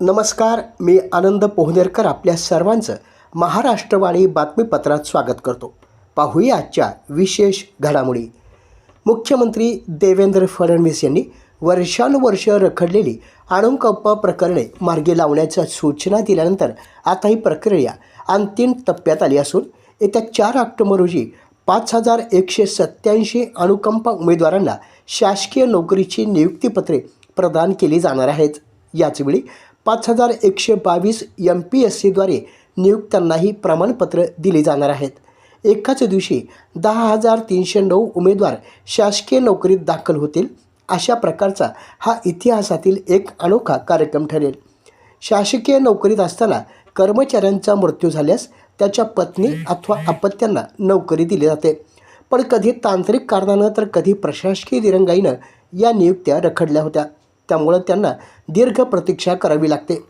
नमस्कार मी आनंद पोहनेरकर आपल्या सर्वांचं महाराष्ट्रवाणी बातमीपत्रात स्वागत करतो. पाहूया आजच्या विशेष घडामोडी. मुख्यमंत्री देवेंद्र फडणवीस यांनी वर्षानुवर्ष रखडलेली अणुकंप प्रकरणे मार्गी लावण्याच्या सूचना दिल्यानंतर आता ही प्रक्रिया अंतिम टप्प्यात आली असून येत्या चार ऑक्टोबर रोजी पाच हजार एकशे सत्याऐंशी अणुकंप उमेदवारांना शासकीय नोकरीची नियुक्तीपत्रे प्रदान केली जाणार आहेत. याचवेळी पाच हजार एकशे बावीस एम पी एस सीद्वारे नियुक्त्यांनाही प्रमाणपत्र दिली जाणार आहेत. एकाच दिवशी दहा हजार तीनशे नऊ उमेदवार शासकीय नोकरीत दाखल होतील अशा प्रकारचा हा इतिहासातील एक अनोखा कार्यक्रम ठरेल. शासकीय नोकरीत असताना कर्मचाऱ्यांचा मृत्यू झाल्यास त्याच्या पत्नी अथवा अपत्यांना नोकरी दिली जाते. पण कधी तांत्रिक कारणानं तर कधी प्रशासकीय दिरंगाईनं या नियुक्त्या रखडल्या होत्या. त्यामुळं त्यांना दीर्घ प्रतीक्षा करावी लागते.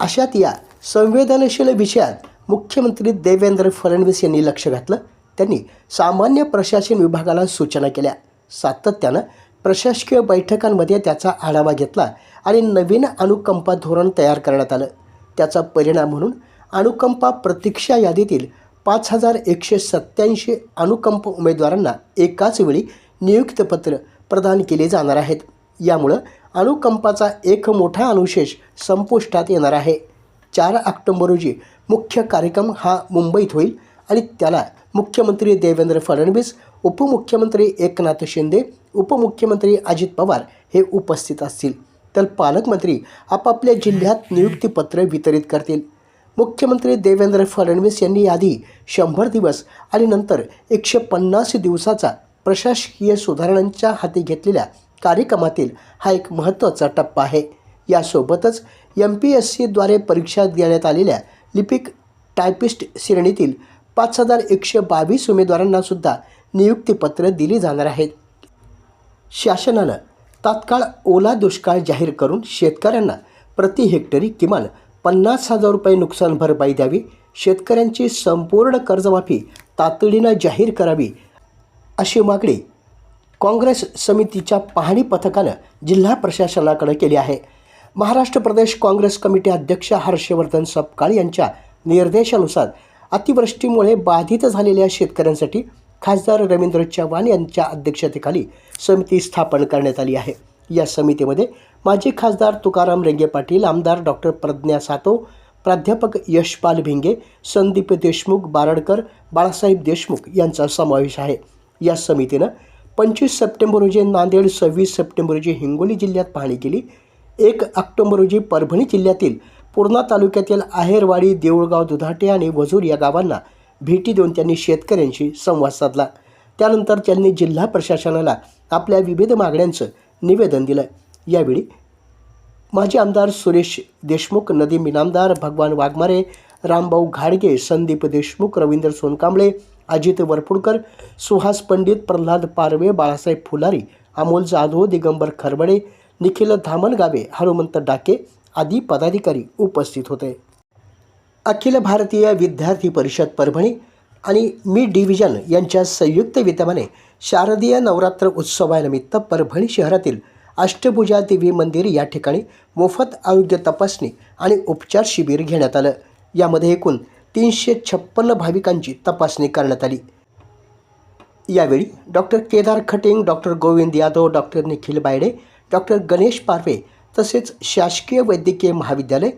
अशात या संवेदनशील विषयात मुख्यमंत्री देवेंद्र फडणवीस यांनी लक्ष घातलं. त्यांनी सामान्य प्रशासन विभागाला सूचना केल्या. सातत्यानं प्रशासकीय बैठकांमध्ये त्याचा आढावा घेतला आणि नवीन अनुकंपा धोरण तयार करण्यात आलं. त्याचा परिणाम म्हणून अनुकंपा प्रतीक्षा यादीतील पाच हजार एकशे सत्याऐंशी अनुकंप उमेदवारांना एकाच वेळी नियुक्तपत्र प्रदान केले जाणार आहेत. यामुळं अनुकंपाचा एक मोठा अनुशेष संपुष्टात येणार आहे. चार ऑक्टोंबर रोजी मुख्य कार्यक्रम हा मुंबईत होईल आणि त्याला मुख्यमंत्री देवेंद्र फडणवीस उपमुख्यमंत्री एकनाथ शिंदे उपमुख्यमंत्री अजित पवार हे उपस्थित असतील. तर पालकमंत्री आपापल्या जिल्ह्यात नियुक्तीपत्र वितरित करतील. मुख्यमंत्री देवेंद्र फडणवीस यांनी आधी शंभर दिवस आणि नंतर एकशे पन्नास दिवसाचा प्रशासकीय सुधारणांच्या हाती घेतलेल्या कार्यक्रमातील हा एक महत्त्वाचा टप्पा आहे. यासोबतच एम पी एस सीद्वारे परीक्षा देण्यात आलेल्या लिपिक टायपिस्ट श्रेणीतील पाच हजार एकशे बावीस उमेदवारांनासुद्धा नियुक्तीपत्र दिली जाणार आहेत. शासनानं तात्काळ ओला दुष्काळ जाहीर करून शेतकऱ्यांना प्रति हेक्टरी किमान पन्नास हजार रुपये नुकसान भरपाई द्यावी शेतकऱ्यांची संपूर्ण कर्जमाफी तातडीनं जाहीर करावी अशी मागणी काँग्रेस समितीच्या पाहणी पथकानं जिल्हा प्रशासनाकडे केली आहे. महाराष्ट्र प्रदेश काँग्रेस कमिटी अध्यक्ष हर्षवर्धन सपकाळ यांच्या निर्देशानुसार अतिवृष्टीमुळे बाधित झालेल्या शेतकऱ्यांसाठी खासदार रवींद्र चव्हाण यांच्या अध्यक्षतेखाली समिती स्थापन करण्यात आली आहे. या समितीमध्ये माजी खासदार तुकाराम रेंगे पाटील आमदार डॉक्टर प्रज्ञा सातो प्राध्यापक यशपाल भिंगे संदीप देशमुख बारडकर बाळासाहेब देशमुख यांचा समावेश आहे. या समितीनं पंचवीस सप्टेंबर रोजी नांदेड सव्वीस सप्टेंबर रोजी हिंगोली जिल्ह्यात पाहणी केली. एक ऑक्टोंबर रोजी परभणी जिल्ह्यातील पूर्णा तालुक्यातील आहेरवाडी देऊळगाव दुधाटे आणि वजूर या गावांना भेटी देऊन त्यांनी शेतकऱ्यांशी संवाद साधला. त्यानंतर त्यांनी जिल्हा प्रशासनाला आपल्या विविध मागण्यांचं निवेदन दिलं. यावेळी माजी आमदार सुरेश देशमुख नदीम इनामदार भगवान वाघमारे रामभाऊ घाडगे संदीप देशमुख रवींद्र सोनकांबळे अजित वरपुडकर सुहास पंडित प्रल्हाद पारवे बाळासाहेब फुलारी अमोल जाधव दिगंबर खरबडे निखिल धामणगावे हनुमंत डाके आदी पदाधिकारी उपस्थित होते. अखिल भारतीय विद्यार्थी परिषद परभणी आणि मी डिव्हिजन यांच्या संयुक्त विद्यमाने शारदीय नवरात्र उत्सवानिमित्त परभणी शहरातील अष्टभुजा देवी मंदिर या ठिकाणी मोफत आरोग्य तपासणी आणि उपचार शिबिर घेण्यात आलं. यामध्ये एकूण तीनशे छप्पन्न भाविकांची तपासणी करण्यात आली. यावेळी doctor Kedar Khating doctor Govind Yadav doctor Nikhil Baide doctor Ganesh Parve तसेच शासकीय वैद्यकीय महाविद्यालय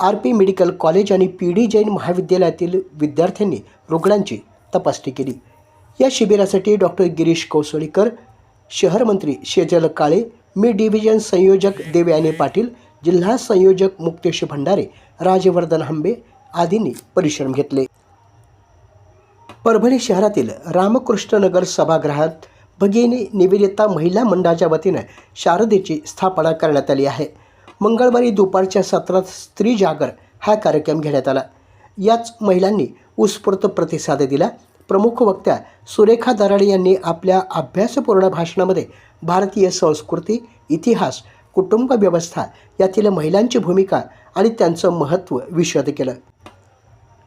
आर पी मेडिकल कॉलेज आणि पी डी जैन महाविद्यालयातील विद्यार्थ्यांनी रुग्णांची तपासणी केली. या शिबिरासाठी डॉक्टर गिरीश कोसळीकर शहरमंत्री शेजल काळे मी डिव्हिजन संयोजक देवयाने पाटील जिल्हा संयोजक मुक्तेश भंडारे राजवर्धन हंबे आदींनी परिश्रम घेतले. परभणी शहरातील रामकृष्णनगर सभागृहात भगिनी निवेदिता महिला मंडळाच्या वतीनं शारदेची स्थापना करण्यात आली आहे. मंगळवारी दुपारच्या सत्रात स्त्री जागर हा कार्यक्रम घेण्यात आला. याच महिलांनी उत्स्फूर्त प्रतिसाद दिला. प्रमुख वक्त्या सुरेखा दराडे यांनी आपल्या अभ्यासपूर्ण भाषणामध्ये भारतीय संस्कृती इतिहास कुटुंब व्यवस्था यातील महिलांची भूमिका आणि त्यांचं महत्त्व विशद केलं.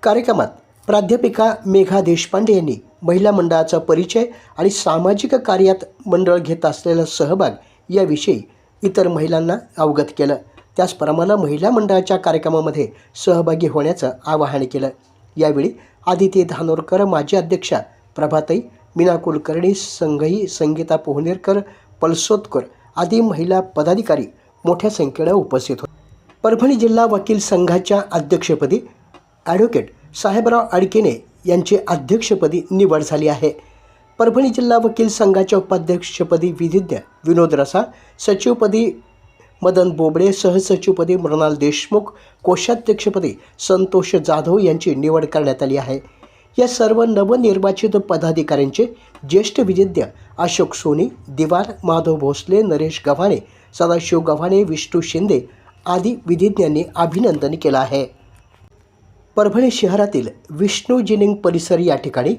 कार्यक्रमात प्राध्यापिका मेघा देशपांडे यांनी महिला मंडळाचा परिचय आणि सामाजिक कार्यात मंडळ घेत असलेला सहभाग याविषयी इतर महिलांना अवगत केलं. त्याचप्रमाणे महिला मंडळाच्या कार्यक्रमामध्ये सहभागी होण्याचं आवाहन केलं. यावेळी आदिती धानोरकर माजी अध्यक्षा प्रभाताई मीना कुलकर्णी संघई संगीता पोहनेरकर पलसोतकर आदी महिला पदाधिकारी मोठ्या संख्येनं उपस्थित होते. परभणी जिल्हा वकील संघाच्या अध्यक्षपदी ॲडव्होकेट साहेबराव आडकेने यांची अध्यक्षपदी निवड झाली आहे. परभणी जिल्हा वकील संघाच्या उपाध्यक्षपदी विधिज्ञ विनोद रसा सचिवपदी मदन बोबडे सहसचिवपदी मृणाल देशमुख कोषाध्यक्षपदी संतोष जाधव यांची निवड करण्यात आली आहे. या सर्व नवनिर्वाचित पदाधिकाऱ्यांचे ज्येष्ठ विधिज्ञ अशोक सोनी दिवार माधव भोसले नरेश गव्हाणे सदाशिव गव्हाणे विष्णू शिंदे आदी विधिज्ञांनी अभिनंदन केलं आहे. परभणी शहरातील विष्णू जिनिंग परिसर या ठिकाणी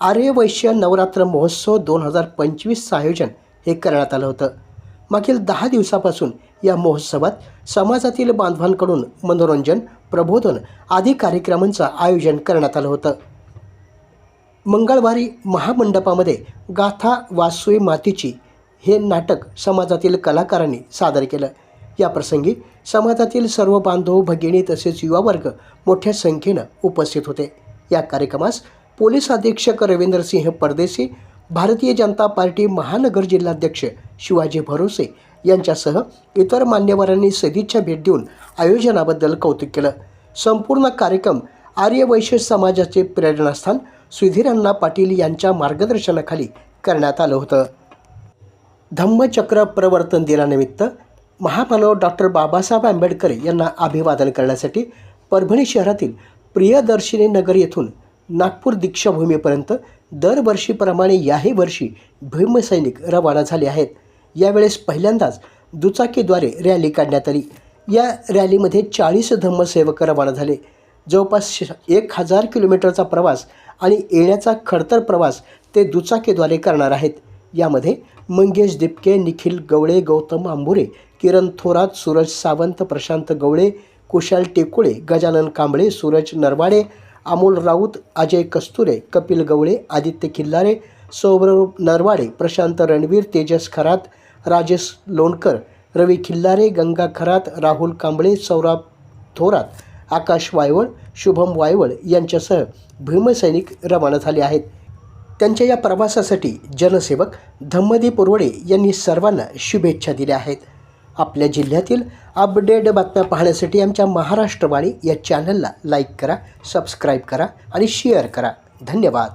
आर्यवैश्य नवरात्र महोत्सव दोन हजार पंचवीसचं आयोजन हे करण्यात आलं होतं. मागील दहा दिवसापासून या महोत्सवात समाजातील बांधवांकडून मनोरंजन प्रबोधन आदी कार्यक्रमांचं आयोजन करण्यात आलं होतं. मंगळवारी महामंडपामध्ये गाथा वासुई मातीची हे नाटक समाजातील कलाकारांनी सादर केलं. याप्रसंगी समाजातील सर्व बांधव भगिनी तसेच युवा वर्ग मोठ्या संख्येनं उपस्थित होते. या कार्यक्रमास पोलीस अधीक्षक रवींद्रसिंह परदेशी भारतीय जनता पार्टी महानगर जिल्हाध्यक्ष शिवाजी भरोसे यांच्यासह इतर मान्यवरांनी सदिच्छा भेट देऊन आयोजनाबद्दल कौतुक केलं. संपूर्ण कार्यक्रम आर्यवैश्य समाजाचे प्रेरणास्थान सुधीरांना पाटील यांच्या मार्गदर्शनाखाली करण्यात आलं होतं. धम्मचक्र प्रवर्तन दिनानिमित्त महामानव डॉक्टर बाबासाहेब आंबेडकर यांना अभिवादन करण्यासाठी परभणी शहरातील प्रियदर्शिनी नगर येथून नागपूर दीक्षाभूमीपर्यंत दरवर्षीप्रमाणे याही वर्षी भीमसैनिक रवाना झाले आहेत. यावेळेस पहिल्यांदाच दुचाकीद्वारे रॅली काढण्यात आली. या रॅलीमध्ये चाळीस धम्मसेवक रवाना झाले. जवळपास श- एक हजार किलोमीटरचा प्रवास आणि येण्याचा खडतर प्रवास ते दुचाकीद्वारे करणार आहेत. यामध्ये मंगेश दिपके निखिल गवळे गौतम आंबुरे किरण थोरात सूरज सावंत प्रशांत गवळे कुशाल टेकुळे गजानन कांबळे सूरज नरवाडे अमोल राऊत अजय कस्तुरे कपिल गवळे आदित्य खिल्लारे सौरभ नरवाडे प्रशांत रणवीर तेजस खरात राजेश लोणकर रवी खिल्लारे गंगा खरात राहुल कांबळे सौरभ थोरात आकाश वायवळ शुभम वायवळ यांच्यासह भीमसैनिक रवाना झाले आहेत. त्यांच्या या प्रवासासाठी जनसेवक धम्मदी पुरवडे यांनी सर्वांना शुभेच्छा दिल्या आहेत. आपल्या जिल्ह्यातील अपडेट बातम्या पाहण्यासाठी आमच्या महाराष्ट्रवाणी या चॅनलला लाईक करा सबस्क्राईब करा आणि शेअर करा. धन्यवाद.